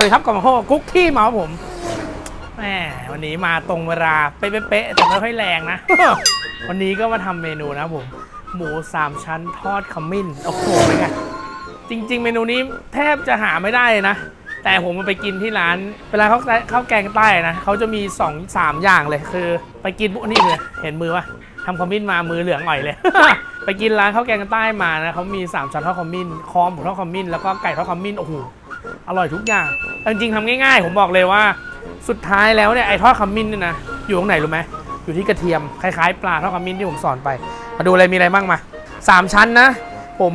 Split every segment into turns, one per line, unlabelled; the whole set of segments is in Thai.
วัสดีครับกล่องโฮกุ๊กที่เมาส์ผมแหมวันนี้มาตรงเวลาเป๊ะๆแต่ไม่ค่อยแรงนะ วันนี้ก็มาทำเมนูนะผม หมูสามชั้นทอดขมิ้นโอ้โหเป็นไงจริง ๆ เมนูนี้แทบจะหาไม่ได้นะ แต่ผมมาไปกินที่ร้าน เวลาเขาข้าวแกงใต้นะเขาจะมี2อสามอย่างเลยคือ ไปกินพวกนี่เลยเห็นมือปะทำขมิ้นมามือเหลืองอ่อยเลย ไปกินร้านข้าวแกงใต้มานะเขามี3ชั้นทอดขมิ้นคอหมูทอดขมิ้นแล้วก็ไก่ทอดขมิ้นโอ้โห อร่อยทุกอย่างแต่จริงๆทำง่ายๆ ผมบอกเลยว่า สุดท้ายแล้วเนี่ยไอ้ทอดขมิ้นเนี่ยนะอยู่ตรงไหนรู้ไหมอยู่ที่กระเทียมคล้ายๆ ปลาทอดขมิ้นที่ผมสอนไป มาดูอะไรมีอะไรบ้างมาสามชั้นนะ ผม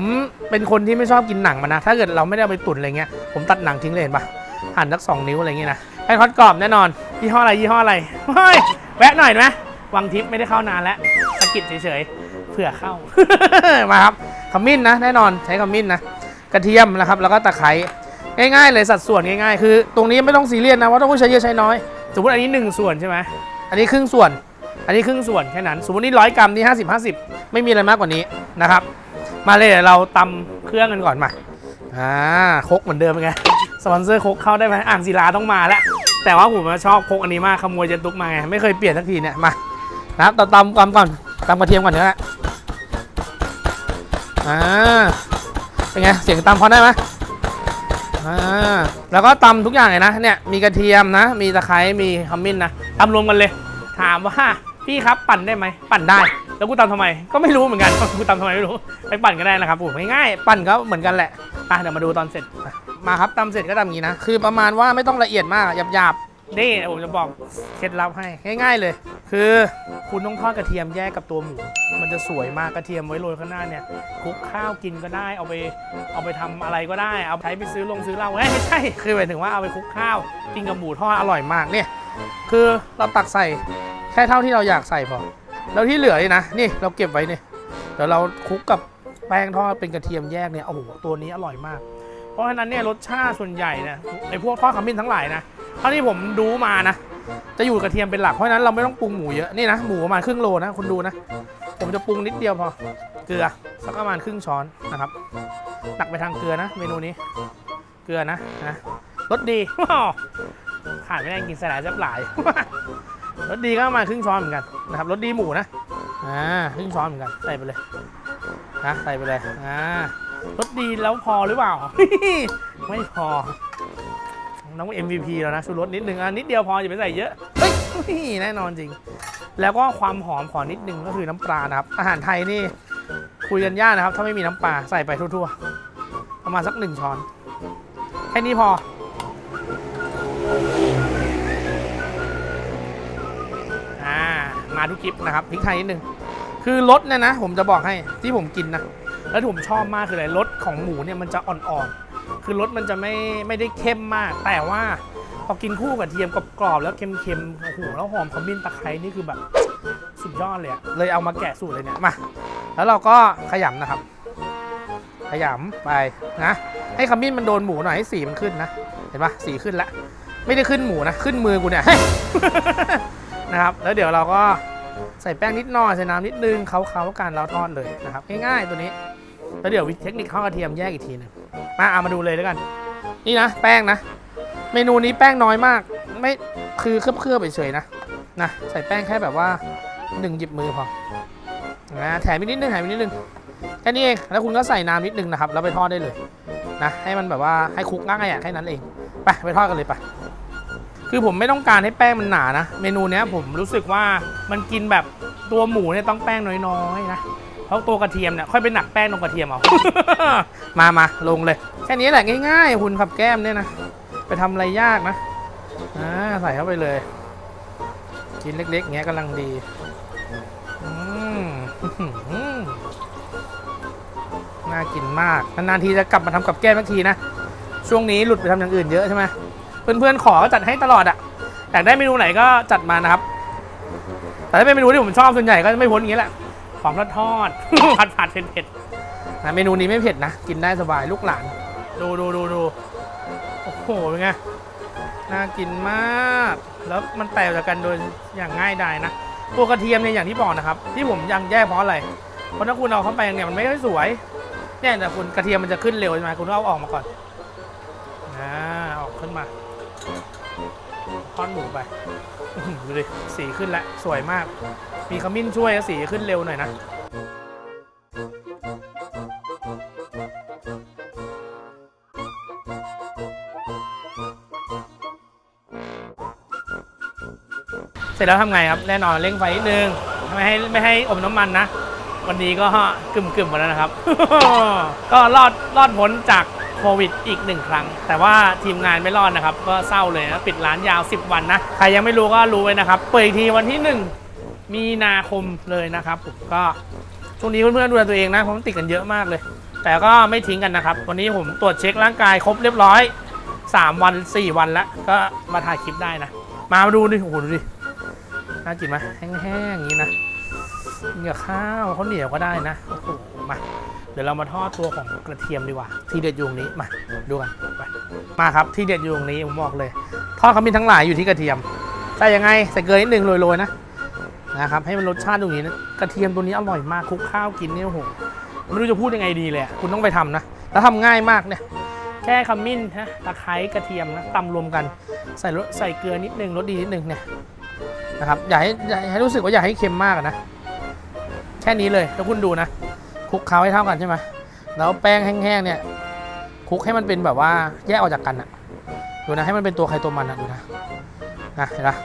เป็นคนที่ไม่ชอบกินหนังมันนะ ถ้าเกิดเราไม่ได้เอาไปตุ๋นอะไรเงี้ยผมตัดหนังทิ้งเลยเห็นปะหั่นสักสองนิ้วอะไรเงี้ยนะแป้ทอดกรอบแน่นอนยี่ห้ออะไรยี่ห้ออะไรเฮ้ยแวะหน่อยไหมวังทิพย์ไม่ได้เข้านานแล้วสะกิดเฉยๆเผื่อเข้ามาครับขมิ้นนะ แน่นอนใช้ขมิ้นนะกระเทียมนะครับ แล้วก็ตะไคร้ ง่ายๆเลยสัดส่วนง่ายๆ คือ ตรงนี้ไม่ต้องซีเรียสนะว่าต้องใช้เยอะใช้น้อย สมมติอันนี้ 1 ส่วนใช่ไหมอันนี้ครึ่งส่วน อันนี้ครึ่งส่วนแค่นั้น สมมตินี่ร้อยกรัมนี่50 50ไม่มีอะไรมากกว่านี้นะครับ มาเลยเดี๋ยวเราตำเครื่องกันก่อนมาอ่าคกเหมือนเดิมเป็นไงสปอนเซอร์คกเข้าได้ไหมอ่างศิลาต้องมาแล้วแต่ว่าผมชอบคกอันนี้มากขโมยเจนตุกมาไงไม่เคยเปลี่ยนสักทีเนี่ยมานะครับตำตำก่อนตำกระเทียมก่อนเถอะอ่าเป็นไงเสียงตำพอได้ไหม อ่าแล้วก็ตำทุกอย่างเลยนะเนี่ยมีกระเทียมนะ มีตะไคร้มีขมิ้นนะตำรวมกันเลย ถามว่าพี่ครับปั่นได้ไหมปั่นได้ แล้วกูตำทำไมก็ไม่รู้เหมือนกัน กูตำทำไมไม่รู้ไปปั่นก็ได้นะครับผมง่ายๆปั่นก็เหมือนกันแหละอะเดี๋ยวมาดูตอนเสร็จมาครับตำเสร็จก็ตำอย่างนี้นะคือประมาณว่าไม่ต้องละเอียดมากหยาบๆ นี่ผมจะบอกเคล็ดลับให้ง่าย ๆเลย คือคุณต้องทอดกระเทียมแยกกับตัวหมู มันจะสวยมากกระเทียมไว้โรยข้างหน้าเนี่ยคลุกข้าวกินก็ได้เอาไปเอาไปทำอะไรก็ได้ เอาใช้ไปซื้อลงซื้อเหล้าเอ้ยไม่ใช่คือหมายถึงว่าเอาไปคลุกข้าวกินกับหมูทอดอร่อยมากเนี่ยคือเราตักใส่แค่เท่าที่เราอยากใส่พอแล้วที่เหลือนี่นะนี่เราเก็บไว้เนี่ยเดี๋ยวเราคลุกกับแป้งทอดเป็นกระเทียมแยกเนี่ยโอ้โหตัวนี้อร่อยมาก เพราะฉะนั้นเนี่ยรสชาติส่วนใหญ่นี่ยไอ้พวกทอดขมิ้นทั้งหลายนะ เท่าที่ผมดูมานะ จะอยู่กระเทียมเป็นหลักเพราะฉะนั้นเราไม่ต้องปรุงหมูเยอะนี่นะหมูประมาณครึ่งโลนะคุณดูนะ ผมจะปรุงนิดเดียวพอเกลือสักประมาณครึ่งช้อนนะครับตักไปทางเกลือนะ เมนูนี้ เกลือนะนะรสดีขาดไม่ได้กินสลายแซ่บหลายรสดีก็ประมาณครึ่งช้อนเหมือนกันนะครับรสดีหมูนะอ่าครึ่งช้อนเหมือนกันใส่ไปเลยนะใส่ไปเลยอ่ารสดีแล้วพอหรือเปล่า ไม่พอ น้อง MVP แล้วนะชูรสนิดนึงอะนิดเดียวพออย่าไปใส่เยอะเฮ้ยแน่นอนจริง แล้วก็ความหอมขอนิดนึงก็คือน้ำปลานะครับ อาหารไทยนี่คุยกันยากนะครับ ถ้าไม่มีน้ำปลาใส่ไปทั่วๆประมาณสักหนึ่งช้อนแค่นี้พอ อ่า มาทุกคลิปนะครับพริกไทยนิดนึงคือรสเนี่ยนะ ผมจะบอกให้ที่ผมกินนะแล้วที่ผมชอบมากคืออะไรรสของหมูเนี่ยมันจะอ่อนๆ คือรสมันจะไม่ไม่ได้เข้มมาก แต่ว่าพอกินคู่กับเทียมกรอบๆแล้วเค็มๆโอ้โหแล้วหอมขมิ้นตะไคร้นี่คือแบบสุดยอดเลยอะเลยเอามาแกะสูตรเลยเนี่ยมาแล้วเราก็ขยำนะครับ ขยำไปนะ ให้ขมิ้นมันโดนหมูหน่อยให้สีมันขึ้นนะ เห็นปะสีขึ้นล้วไม่ได้ขึ้นหมูนะ ขึ้นมือกูเนี่ยนะครับแล้วเดี๋ยวเราก็ใส่แป้งนิดหน่อยใส่น้ำนิดนึงเขาเขาๆกันเราทอดเลยนะครับง่ายๆตัวนี้ แล้วเดี๋ยวเทคนิคข้าวกระเทียมแยกอีกทีหนึง มาเอามาดูเลยแล้วกัน นี่นะแป้งนะ เมนูนี้แป้งน้อยมาก ไม่คือเคลือบๆเฉยๆนะนะใส่แป้งแค่แบบว่าหนึ่งหยิบมือพอนะแถมอีกนิดนึงแถมอีกนิดนึงแค่นี้เองแล้วคุณก็ใส่น้ำนิดนึงนะครับแล้วไปทอดได้เลยนะให้มันแบบว่าให้คลุกง่ายอะแค่นั้นเองไปไปทอดกันเลยไปคือผมไม่ต้องการให้แป้งมันหนานะ เมนูเนี้ยผมรู้สึกว่ามันกินแบบตัวหมูเนี่ยต้องแป้งน้อยๆนะ เพราะตัวกระเทียมเนี่ยค่อยไปหนักแป้งตรงกระเทียมเอา มามาลงเลย แค่นี้แหละง่ายๆคุณขับแก้มเนี่ยนะ ไปทำอะไรยากนะอ่าใส่เข้าไปเลยกินเล็กๆอย่างเงี้ยกำลังดีอืมน่ากินมาก นานๆทีจะกลับมาทำกับแก้มสักทีนะ ช่วงนี้หลุดไปทำอย่างอื่นเยอะใช่ไหมเพื่อนๆขอก็จัดให้ตลอดอะอยากได้เมนูไหนก็จัดมานะครับ แต่ถ้าเป็นเมนูที่ผมชอบส่วนใหญ่ก็จะไม่พ้นอย่างนี้แหละ ของทอดทอด ผัดผัดเผ็ดเผ็ดๆนะเมนูนี้ไม่เผ็ดนะ กินได้สบายลูกหลาน ดูดูดูดูโอ้โหเป็นไง น่ากินมาก แล้วมันแตกจากกันโดยอย่างง่ายดายนะตัวกระเทียมเนี่ยอย่างที่บอกนะครับ ที่ผมยังแยกเพราะอะไร เพราะถ้าคุณเอาเข้าไปเนี่ยมันไม่ค่อยสวย เนี่ยแต่คุณกระเทียมมันจะขึ้นเร็วใช่ไหมคุณก็เอาออกมาก่อนอ่าออกขึ้นมาทอดหมูไป อื้อหือดูดิสีขึ้นแล้วสวยมาก มีขมิ้นช่วยสีขึ้นเร็วหน่อยนะ เสร็จแล้วทำไงครับ แน่นอนเร่งไฟนิดนึงไม่ให้ไม่ให้อมน้ำมันนะ วันนี้ก็กึ่มกึ่มๆหมดแล้วนะครับ ก็รอดรอดพ้นจาก โควิดอีกหนึ่งครั้ง แต่ว่าทีมงานไม่รอดนะครับ ก็เศร้าเลยนะปิดร้านยาว 10 วันนะ ใครยังไม่รู้ก็รู้ไว้นะครับ เปิดอีกทีวันที่ 1 มีนาคมเลยนะครับผมก็ช่วงนี้เพื่อนๆดูแลตัวเองนะเพราะมันติดกันเยอะมากเลย แต่ก็ไม่ทิ้งกันนะครับ วันนี้ผมตรวจเช็คร่างกายครบเรียบร้อย 3 วัน 4 วันแล้วก็มาถ่ายคลิปได้นะ มาดูดิโอ้โหดูดิน่ากินไหมแห้งๆอย่างนี้นะกินกับข้าวข้าวเหนียวก็ได้นะโอ้โหมา เดี๋ยวเรามาทอดตัวของกระเทียมดีกว่า ที่เด็ดอยู่ตรงนี้มาดูกันไปมาครับที่เด็ดอยู่ตรงนี้ผมบอกเลย ทอดขมิ้นทั้งหลายอยู่ที่กระเทียมใส่ยังไงใส่เกลือนิดนึงโรยๆนะนะครับให้มันรสชาติตรงนี้นะกระเทียมตัวนี้อร่อยมากคลุกข้าวกินเนี่ยโอ้โหไม่รู้จะพูดยังไงดีเลยคุณต้องไปทำนะแล้วทำง่ายมากเนี่ยแค่ขมิ้นนะตะไคร้กระเทียมนะตำรวมกันใส่รสใส่เกลือนิดนึงรสดีนิดนึงเนี่ยนะครับอย่าให้อย่าให้รู้สึกว่าอย่าให้เค็มมากนะแค่นี้เลยแล้วคุณดูนะ ลุกเคล้าให้เท่ากันใช่ไหมแล้วแป้งแห้งๆเนี่ยคลุกให้มันเป็นแบบว่าแยกออกจากกันอะดูนะให้มันเป็นตัวใครตัวมันอะดูนะนะเห็นปะ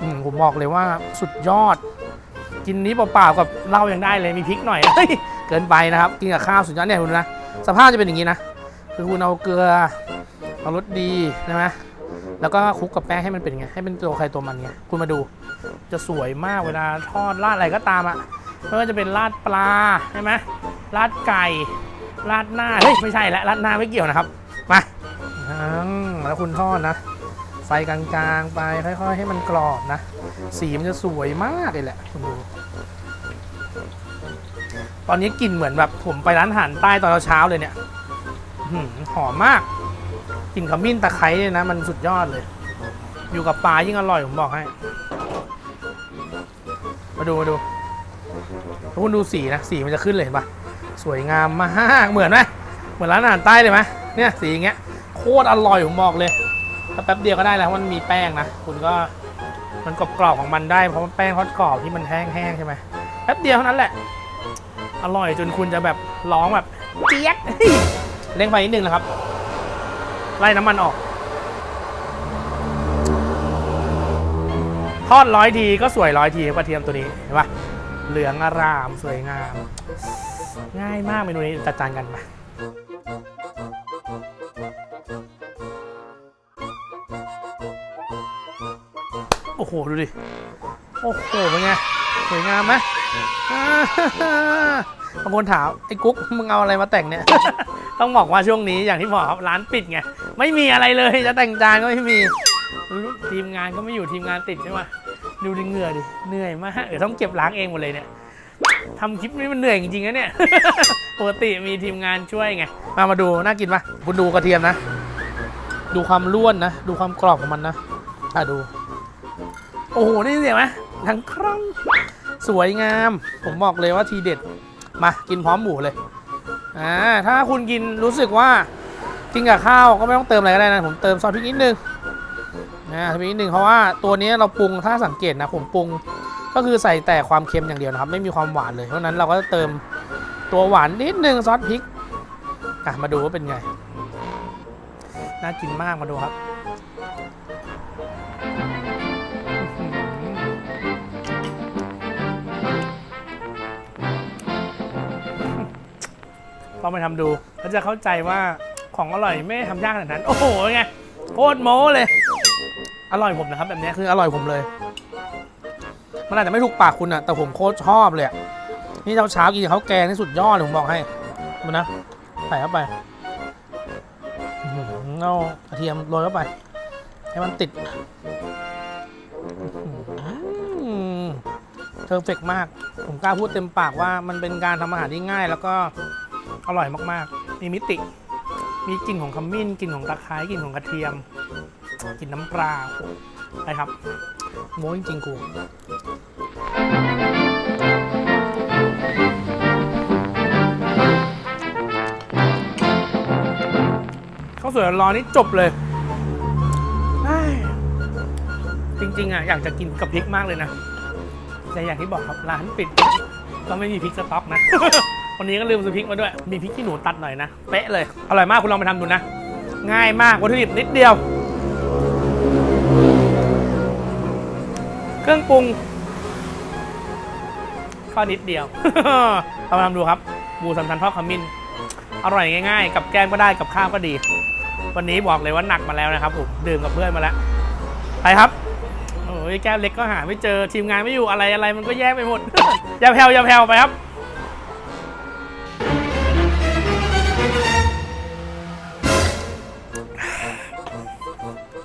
อืมผมบอกเลยว่าสุดยอด กินนี้เปล่าๆกับเหล้ายังได้เลยมีพริกหน่อยเฮ้ยเกินไปนะครับ กินกับข้าวสุดยอดเนี่ยคุณดูนะสภาพจะเป็นอย่างนี้นะคือคุณเอาเกลือเอารสดีใช่ไหมแล้วก็คลุกกับแป้งให้มันเป็นไงให้เป็นตัวใครตัวมันไงคุณมาดู จะสวยมากเวลาทอดราดอะไรก็ตามอะ ไม่ว่าจะเป็นราดปลาใช่ไหมราดไก่ราดหน้าเฮ้ยไม่ใช่และราดหน้าไม่เกี่ยวนะครับมาแล้วคุณทอดนะไฟกลางๆไปค่อยๆ ให้มันกรอบนะ สีมันจะสวยมากเลยแหละคุณดูตอนนี้กลิ่นเหมือนแบบผมไปร้านอาหารใต้ตอนเช้าเลยเนี่ยหอหอมมากกลิ่นขมิ้นตะไคร้เนี่ยนะ มันสุดยอดเลย อยู่กับปลายิ่งอร่อยผมบอกให้ มาดูมาดู แล้วคุณดูสีนะสีมันจะขึ้นเลยเห็นปะสวยงามมากเหมือนไหมเหมือนร้านอาหารใต้เลยไหมเนี่ยสีอย่างเงี้ยโคตรอร่อยผมบอกเลยถ้าแป๊บเดียวก็ได้แล้วมันมีแป้งนะคุณก็มันกรอบๆของมันได้เพราะมันแป้งทอดกรอบที่มันแห้งๆใช่ไหมแป๊บเดียวเท่านั้นแหละ อร่อยจนคุณจะแบบร้องแบบเจี๊ยกเร่งไฟนิดนึงนะครับ ไล่น้ำมันออกทอดร้อยทีก็สวยร้อยทีกระเทียมตัวนี้เห็นปะ เหลืองอารามสวยงาม ง่ายมากเมนูนี้จัดจานกันมาโอ้โห ดูดิ โอ้โห เป็นไง สวยงามไหมอ่าบางคนถามไอ้กุ๊กมึงเอาอะไรมาแต่งเนี่ย ต้องบอกว่าช่วงนี้อย่างที่บอกครับร้านปิดไง ไม่มีอะไรเลยจะแต่งจานก็ไม่มี ทีมงานก็ไม่อยู่ทีมงานติดใช่ไหม ดูดิเหงื่อดิ เหนื่อยมาก เดี๋ยวต้องเก็บล้างเองหมดเลยเนี่ยทำคลิปนี้มันเหนื่อยจริงๆนะเนี่ย ปกติมีทีมงานช่วยไง มามาดู น่ากินปะคุณดูกระเทียมนะ ดูความร่วนนะ ดูความกรอบของมันนะ อะดู โอ้โห นี่เสียงไหมทั้งครั้ง สวยงาม ผมบอกเลยว่าทีเด็ด มากินพร้อมหมูเลย อ่า ถ้าคุณกินรู้สึกว่ากินกับข้าวก็ไม่ต้องเติมอะไรก็ได้นะ ผมเติมซอสพริกนิดนึง นะพริกนิดนึงเพราะว่าตัวนี้เราปรุงถ้าสังเกตนะผมปรุงก็คือใส่แต่ความเค็มอย่างเดียวนะครับ ไม่มีความหวานเลย เพราะนั้นเราก็จะเติมตัวหวานนิดนึงซอสพริกอะมาดูว่าเป็นไง น่ากินมากมาดูครับอื้อหือลองไปทำดูแล้วจะเข้าใจว่าของอร่อยไม่ทำยากขนาดนั้น โอ้โหไงโคตรโม้เลย อร่อยผมนะครับ แบบนี้คืออร่อยผมเลย มันอาจจะไม่ถูกปากคุณอะแต่ผมโคตรชอบเลยนี่เช้าเช้ากินข้าวแกงนี่สุดยอดเลยผมบอกให้ดูนะใส่เข้าไปเอากระเทียมโรยเข้าไป ให้มันติดเพอร์เฟกมาก ผมกล้าพูดเต็มปากว่ามันเป็นการทำอาหารที่ง่าย แล้วก็อร่อยมากๆ มีมิติ มีกลิ่นของขมิ้น กลิ่นของตะไคร้ กลิ่นของกระเทียม กินน้ำปลาโอ้โหไปครับโม้จริงๆกูข้าวสวยร้อนนี่จบเลย จริงๆอะอยากจะกินกับพริกมากเลยนะ แต่อย่างที่บอกครับร้านปิดก็ไม่มีพริกสต๊อกนะ วันนี้ก็ลืมซื้อพริกมาด้วย มีพริกขี้หนูตัดหน่อยนะ เป๊ะเลย อร่อยมากคุณลองไปทำดูนะ ง่ายมากวัตถุดิบนิดเดียว เครื่องปรุงก็นิดเดียวเอามาทำดูครับหมูสามชั้นทอดขมิ้น อร่อยง่ายๆ กับแกล้มก็ได้กับข้าวก็ดี วันนี้บอกเลยว่าหนักมาแล้วนะครับผมดื่มกับเพื่อนมาแล้ว ไปครับโอ้ยแก้วเล็กก็หาไม่เจอทีมงานไม่อยู่อะไรอะไรมันก็แย่ไปหมด อย่าแผ่วอย่าแผ่วไปครับ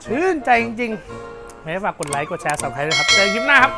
ชื่นใจจริงๆ ไม่ฝากกดไลค์กดแชร์สับสไครต์ด้วยครับเจอกันคลิปหน้าครับ